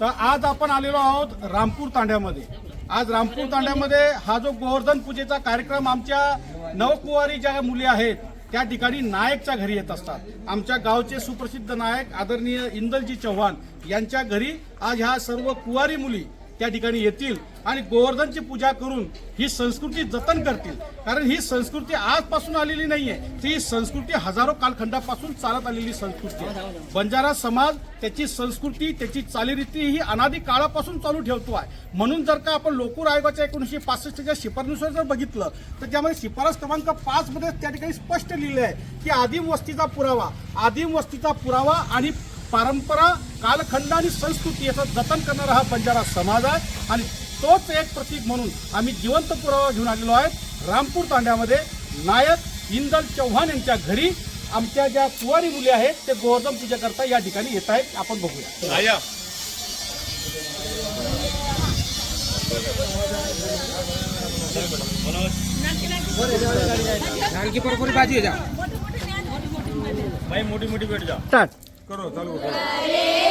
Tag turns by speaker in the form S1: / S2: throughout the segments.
S1: तर आज आपण आलेलो आहोत रामपूर तांड्यामध्ये. आज रामपूर तांड्यामध्ये हा जो गोवर्धन पूजेचा कार्यक्रम आमच्या नवकुवारी ज्या मुली आहेत त्या ठिकाणी नायकच्या घरी येत असतात. आमच्या गावचे सुप्रसिद्ध नायक आदरणीय इंदलजी चव्हाण यांच्या घरी आज ह्या सर्व कुवारी मुली त्या ठिकाणी येतील आणि गोवर्धनची पूजा करून ही संस्कृती जतन करतील. कारण ही संस्कृती आजपासून आलेली नाही आहे ती ही संस्कृती हजारो कालखंडापासून चालत आलेली संस्कृती आहे. बंजारा समाज त्याची संस्कृती त्याची चालीरीती ही अनादी काळापासून चालू ठेवतो आहे. म्हणून जर का आपण लोकूर आयोगाच्या एकोणीसशे पासष्टच्या शिफारनुसार जर बघितलं तर त्यामध्ये शिफारस क्रमांक पाचमध्ये त्या ठिकाणी स्पष्ट लिहिलं आहे की आदिम वस्तीचा पुरावा आदिम वस्तीचा पुरावा आणि परंपरा कालखंड आणि संस्कृती याचं जतन करणारा हा बंजारा समाज आहे. आणि तोच एक प्रतीक म्हणून आम्ही जिवंत पुरावा घेऊन आलेलो आहे. रामपूर तांड्यामध्ये नायक इंदल चव्हाण यांच्या घरी आमच्या ज्या कुवारी मुली आहेत ते गोवर्धन पूजा करता या ठिकाणी येत आहेत. आपण बघूया.
S2: आया.
S3: आणखी बरोबर बाजू जा.
S2: भाई मोठी मोठी भेट जा.
S1: स्टार्ट
S2: करो चालू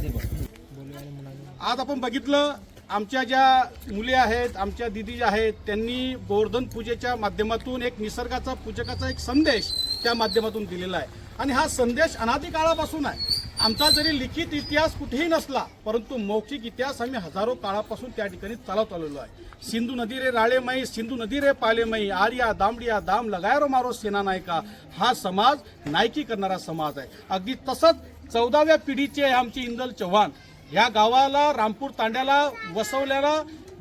S1: आज आपण बघितलं आमच्या ज्या मुली आहेत आमच्या दिदी ज्या आहेत त्यांनी गोवर्धन पूजेच्या माध्यमातून एक निसर्गाचा पूजकाचा एक संदेश त्या माध्यमातून दिलेला आहे. आणि हा संदेश अनादिकाळापासून आहे. आमचा जरी लिखित इतिहास कुठेही नसला परंतु मौखिक इतिहास आम्ही हजारो काळापासून त्या ठिकाणी चालवत आलेलो आहे. सिंधू नदी रे राळेमई सिंधू नदी रे पालेमई आर्या दामडिया दाम लगायरो मारो सेना नायका. हा समाज नायकी करणारा समाज आहे. अगदी तसंच चौदाव्या पिढीचे आमचे इंदल चव्हाण या गावाला रामपूर तांड्याला वसवल्याला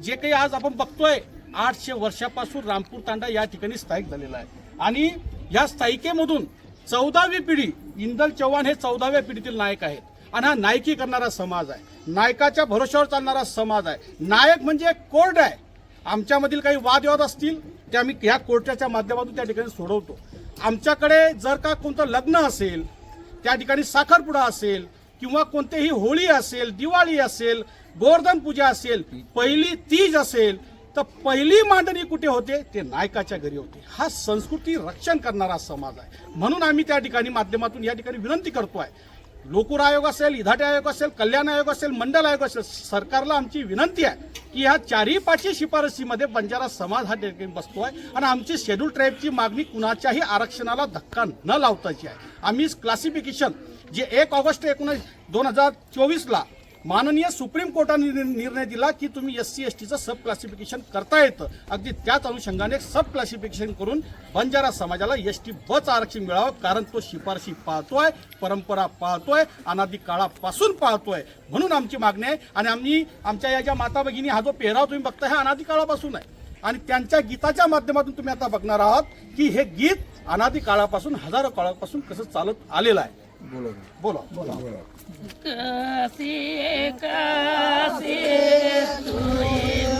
S1: जे काही आज आपण बघतोय आठशे वर्षापासून रामपूर तांडा या ठिकाणी स्थायिक झालेला आहे. आणि या स्थायिकेमधून चौदावी पिढी इंदल चव्हाण हे चौदाव्या पिढीतील नायक आहेत. आणि हा नायकी करणारा समाज आहे. नायकाच्या भरोश्यावर चालणारा समाज आहे. नायक म्हणजे कोर्ट आहे. आमच्यामधील काही वादविवाद असतील ते आम्ही ह्या कोर्टाच्या माध्यमातून त्या ठिकाणी सोडवतो. आमच्याकडे जर का कोणतं लग्न असेल त्या ठिकाणी साखरपुडा असेल किंवा कोणतेही होळी असेल दिवाळी असेल गोवर्धन पूजा असेल पहिली तीज असेल तर पहिली मांडणी कुठे होते? ते नायकाच्या घरी होते. हा संस्कृती रक्षण करणारा समाज आहे. म्हणून आम्ही त्या ठिकाणी माध्यमातून या ठिकाणी विनंती करतो आहे लोकूर आयोग असेल इधाटे आयोग असेल कल्याण आयोग असेल मंडल आयोग असेल सरकारला आमची विनंती आहे की ह्या चारही पाचही शिफारसीमध्ये बंजारा समाज हा ठिकाणी बसतोय आणि आमची शेड्यूल ट्राईबची मागणी कुणाच्याही आरक्षणाला धक्का न लावताची आहे. आम्ही क्लासिफिकेशन जे एक ऑगस्ट एकोणीस दोन हजार चोवीसला माननीय सुप्रीम कोर्टाने निर्णय दिला की तुम्ही एस सी एस टीचं सब क्लासिफिकेशन करता येतं. अगदी त्याच अनुषंगाने सब क्लासिफिकेशन करून बंजारा समाजाला एस टी बच आरक्षण मिळावं कारण तो शिफारशी पाळतोय परंपरा पाळतोय अनादी काळापासून पाळतोय. म्हणून आमची मागणी आहे आणि आम्ही आमच्या या ज्या माता भगिनी हा जो पेहराव तुम्ही बघताय हा अनादी काळापासून आहे. आणि त्यांच्या गीताच्या माध्यमातून तुम्ही आता बघणार आहात की हे गीत अनादी काळापासून हजारो काळापासून कसं चालत आलेलं आहे. बोला बोला
S4: कसी कसी तुई मारी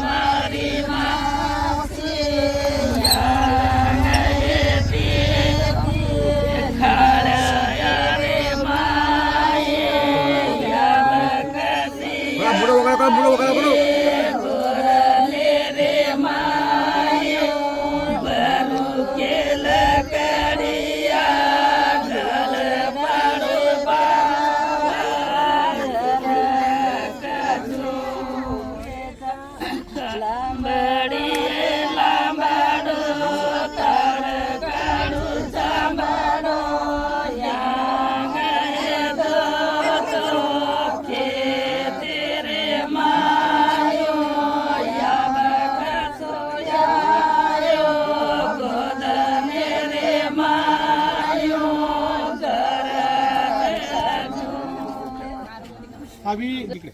S4: घर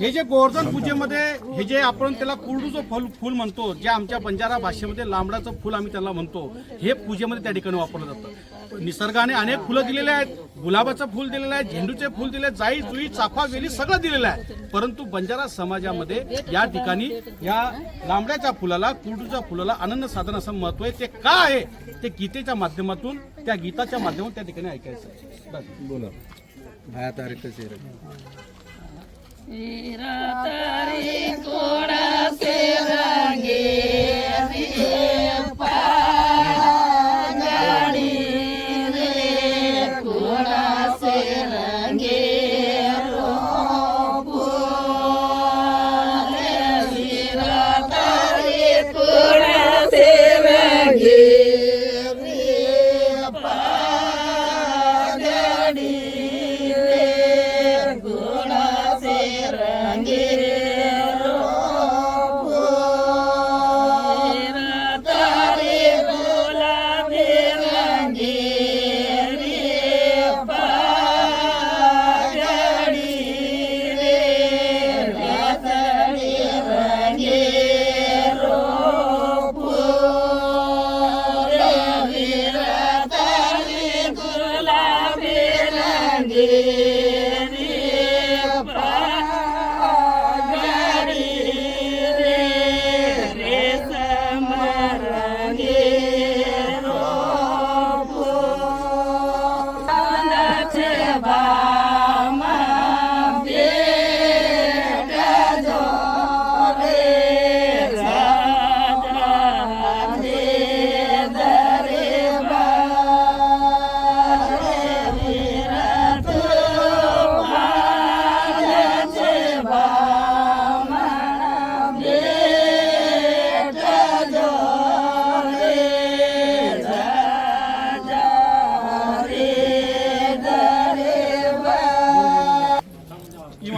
S1: हे जे गोवर्धन पूजेमध्ये हे जे आपण त्याला कुरडूचं फुल फुल म्हणतो जे आमच्या बंजारा भाषेमध्ये लांबडाचं फुल आम्ही त्याला म्हणतो हे पूजेमध्ये त्या ठिकाणी वापरलं जातं. निसर्गाने अनेक फुलं दिलेले आहेत गुलाबाचं फुल दिलेलं आहे झेंडूचे फुल दिले जाई जुई चाफा वेली सगळं दिलेलं आहे. परंतु बंजारा समाजामध्ये या ठिकाणी या लांबड्याच्या फुलाला कुरडूच्या फुलाला अनन्य साधन असं महत्त्व आहे. ते का आहे? ते गीतेच्या माध्यमातून त्या गीताच्या माध्यमातून त्या ठिकाणी ऐकायचं बस.
S4: बोला. भाया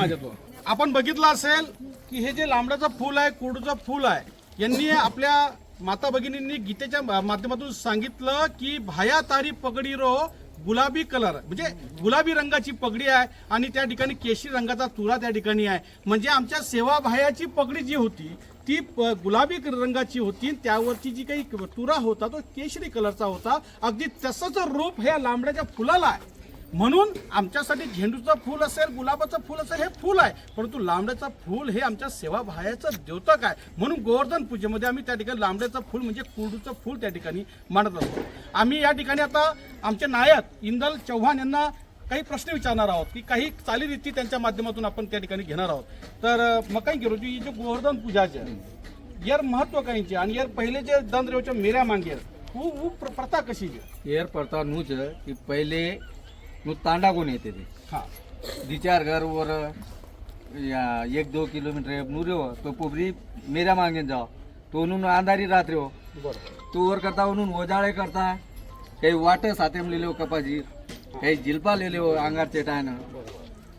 S1: समाजातून आपण बघितलं असेल की हे जे लांबड्याचं फूल आहे कुडूचं फूल आहे यांनी आपल्या माता भगिनींनी गीतेच्या माध्यमातून सांगितलं की भाया तारी पगडी रो गुलाबी कलर. म्हणजे गुलाबी रंगाची पगडी आहे आणि त्या ठिकाणी केशरी रंगाचा तुरा त्या ठिकाणी आहे. म्हणजे आमच्या सेवाभायाची पगडी जी होती ती प- गुलाबी रंगाची होती त्यावरची जी काही तुरा होता तो केशरी कलरचा होता. अगदी तसंच रूप हे लांबड्याच्या फुलाला आहे. म्हणून आमच्यासाठी झेंडूचं फूल असेल गुलाबाचं फूल असेल हे फूल आहे. परंतु लांबड्याचं फूल हे आमच्या सेवा भायाचं द्योतक आहे. म्हणून गोवर्धन पूजेमध्ये आम्ही त्या ठिकाणी लांबड्याचं फूल म्हणजे कुर्डूचं फूल त्या ठिकाणी मांडत असतो. आम्ही या ठिकाणी आता आमचे नायक इंदल चव्हाण यांना काही प्रश्न विचारणार आहोत की काही चालीरीती त्यांच्या माध्यमातून आपण त्या ठिकाणी घेणार आहोत. तर मग काही गिरोजी की जे गोवर्धन पूजाचे यार महत्त्व काहींचे आणि यार पहिले जे दंद रेवच्या मेऱ्या मांगेर प्रथा कशी है
S4: प्रथा पड़ताल की पहिले मग तांडा कोण येते
S1: ते?
S4: हा. चार घरवर या एक दो किलोमीटर नुरे हो तो पोबरी मेऱ्या मागे जाव तो उन्हून अंधारी रात्री हो. तो वर करता हो, उन्हून ओजाळे करता. काही वाट साते लिहिले हो कपाजी. काही झिलपा लिहिले हो अंगारचे टायनं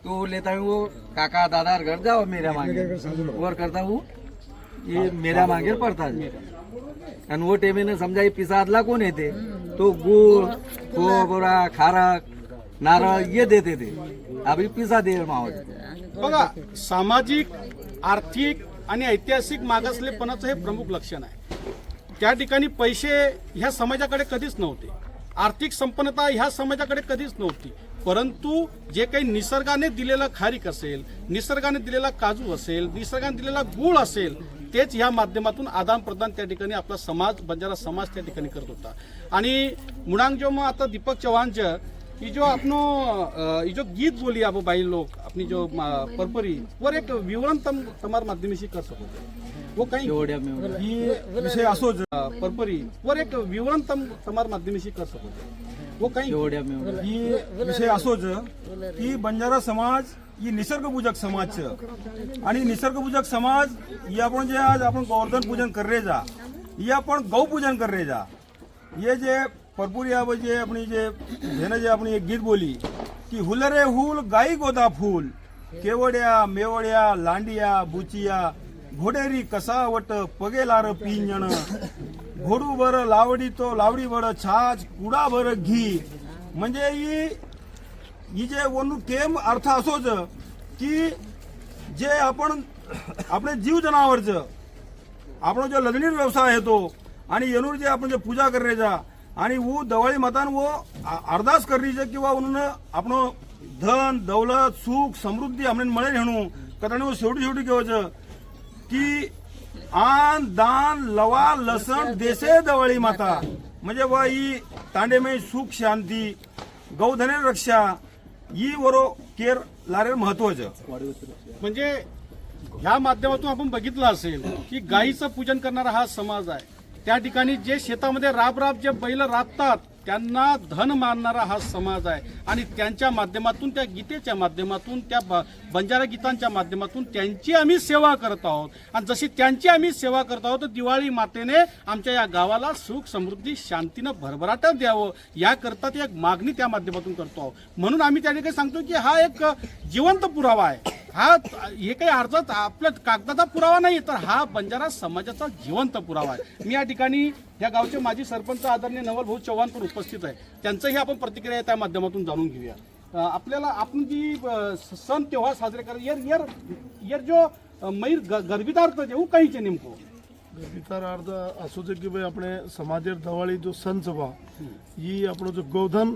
S4: तो लेता वो काका दादार घर जाव मेऱ्या मागे वर करता हो, वो ये मेऱ्या मागे पडता आणि वो टेमीनं समजा पिसादला कोण येते? तो गुळ खोबरा खारक नारळ ये देते ते. अभी पिझा दे मावळ.
S1: बघा सामाजिक आर्थिक आणि ऐतिहासिक मागासलेपणाचं हे प्रमुख लक्षण आहे. त्या ठिकाणी पैसे ह्या समाजाकडे कधीच नव्हते. आर्थिक संपन्नता ह्या समाजाकडे कधीच नव्हती. परंतु जे काही निसर्गाने दिलेलं खारीक असेल निसर्गाने दिलेला काजू असेल निसर्गाने दिलेला गुळ असेल तेच ह्या माध्यमातून आदान प्रदान त्या ठिकाणी आपला समाज बंजारा समाज त्या ठिकाणी करत होता. आणि मुणांग जेव्हा मग आता दीपक चव्हाणच्या ये जो अपनो अ, ये जो गीत बोली आप भाई लोग अपनी जो परपरी वर एक विवरण तम तमार माध्यमेशी कर सको। वो काही ही विषय असोच अ, परपरी वर एक विवरण तम तमार माध्यमेशी कर सको। वो काही
S5: ही विषय असोच की बंजारा समाज ही निसर्गपूजक समाज છે आणि निसर्गपूजक समाज ही आपण जे आज आपण गोवर्धन पूजन कर रे जा ही आपण गौपूजन कर रे जा। ये जे भरपूर या जे आपणी जे જેને જે આપણી એક ગીત બોલી की हुलरे हुल गाई गोदा फूल केवड्या मेवड्या लांडिया बुचिया घोडेरी कसावट पगेलार पिंजण घोडू बर लावडी तो लावडी बर छाछ कुडा बर घी म्हणजे ही ही जे वनू केम अर्थ असोच की जे आपण आपले जीव जनावरचं આપણો जो લગ્ન વ્યવસાય હતો અને એનું જે આપણે જે પૂજા કરી आणि वो दवाळी मतान वो अरदास करनी किंवा कि उन्होंने अपनो धन दौलत सुख समृद्धि हमने मळे हेणू कतने वो शेवटी शेवटी कहो की कि आन दान लवा लसण देसे दवाळी माता. म्हणजे व ही तांडे में सुख शांती गौधने रक्षा ही वरो केअर लारे महत्वाचं.
S1: म्हणजे ह्या माध्यमातून आपण बघितलं असेल की गायीचं पूजन करणारा हा समाज आहे. त्या ठिकाणी जे शेतामध्ये राब राब जे बैल राबतात त्यांना धन मानणारा हा समाज आहे. आणि त्यांच्या माध्यमातून त्या गीतेच्या माध्यमातून त्या ब- बंजारा गीतांच्या माध्यमातून त्यांची आम्ही सेवा करत आहोत. आणि जशी त्यांची आम्ही सेवा करत आहोत तर दिवाळी मातेने आमच्या या गावाला सुख समृद्धी शांतीनं भरभराट द्यावं. याकरता ती एक मागणी त्या माध्यमातून करतो आहोत. म्हणून आम्ही त्या ठिकाणी सांगतो की हा एक जिवंत पुरावा आहे. हा हे काही अर्जात आपल्या कागदाचा पुरावा नाही तर हा बंजारा समाजाचा जिवंत पुरावा आहे. मी या ठिकाणी या गावचे माजी सरपंच आदरणीय नवल भाऊ चव्हाण पण उपस्थित आहे त्यांचंही आपण प्रतिक्रिया त्या माध्यमातून जाणून घेऊया अं, आपल्याला आपण जी अं, सण त्योहार साजरे करत यर यर यर जो अं, मैर ग- ગરબીદાર તો જેવું કઈ છે નેમકો
S6: વિચાર અર્થ આશું છે કે ભાઈ આપણે સમાજેર દવાળી જો સન સભા ઈ આપણો જો ગૌધન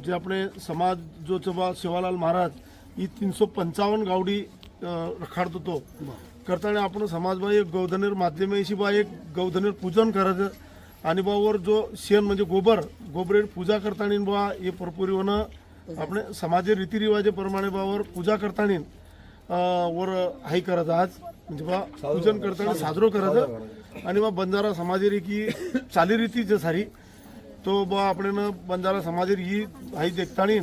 S6: જે આપણે સમાજ જો સભા સેવાલાલ મહારાજ ઈ तीनशे पंचावन्न गावडी अं, रखाडतो तो करताना आपण समाजबा एक गौधनेर माध्यमेशी बा एक गौधनेर पूजन करायचं आणि बावर जो शेण म्हणजे गोबर गोबरेर पूजा करताना बाबा हे परपुरीवनं आपण समाजे रिवाजेप्रमाणे वर पूजा करताना वर हाय करत आज. म्हणजे बा पूजन करताना साजरो करत आणि बा बंजारा समाजेरी की चालीरीती जे सारी तो बा आपण बंजारा समाजेर ही हाई देखताना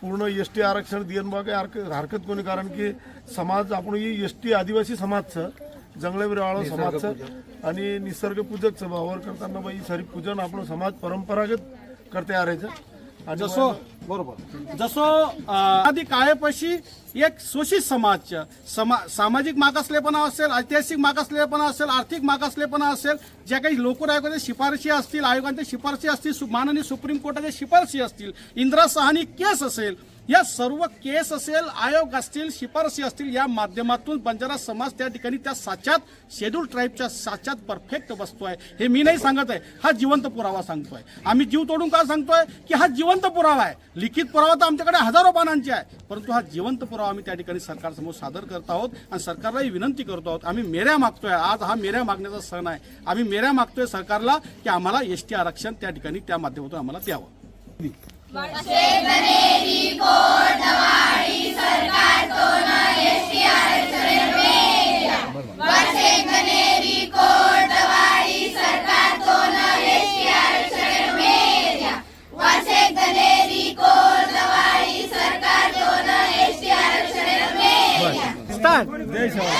S6: पूर्ण एस टी आरक्षण देन बा काही हरकत कोणी? कारण की समाज आपण ही एस टी आदिवासी समाजचं. जंगलाविरावाळा समाजचं आणि निसर्ग पूजकचं भावावर करताना बा ही सारी पूजन आपण समाज परंपरागत करते आरायचं आणि
S1: जसो बरोबर. जसो आधी काळेपाशी एक शोषित समाज समा सामाजिक मागासलेपणा असेल ऐतिहासिक मागासलेपणा असेल आर्थिक मागासलेपणा असेल ज्या काही लोकल आयोगाच्या शिफारशी असतील आयोगांच्या शिफारशी असतील माननीय सुप्रीम कोर्टाच्या शिफारशी असतील इंदिरा सहानी केस असेल या सर्व केस असेल आयोग असतील शिफारशी असतील या माध्यमातून बंजारा समाज त्या ठिकाणी त्या साच्यात शेड्यूल ट्राईबच्या साच्यात परफेक्ट बसतोय. हे मी नाही सांगत आहे हा जिवंत पुरावा सांगतोय. आम्ही जीव तोडून का सांगतोय? की हा जिवंत पुरावा आहे. लिखित पुरावा तर आमच्याकडे हजारो पानांचे आहे परंतु हा जिवंत पुरावा पुरावा आम्ही त्या ठिकाणी सरकारसमोर सादर करत आहोत आणि सरकारलाही विनंती करतो आहोत. आम्ही मेऱ्या मागतोय. आज हा मेऱ्या मागण्याचा सण आहे. आम्ही मेऱ्या मागतोय सरकारला की आम्हाला एस आरक्षण त्या ठिकाणी त्या माध्यमातून आम्हाला द्यावं.
S7: 네, 이.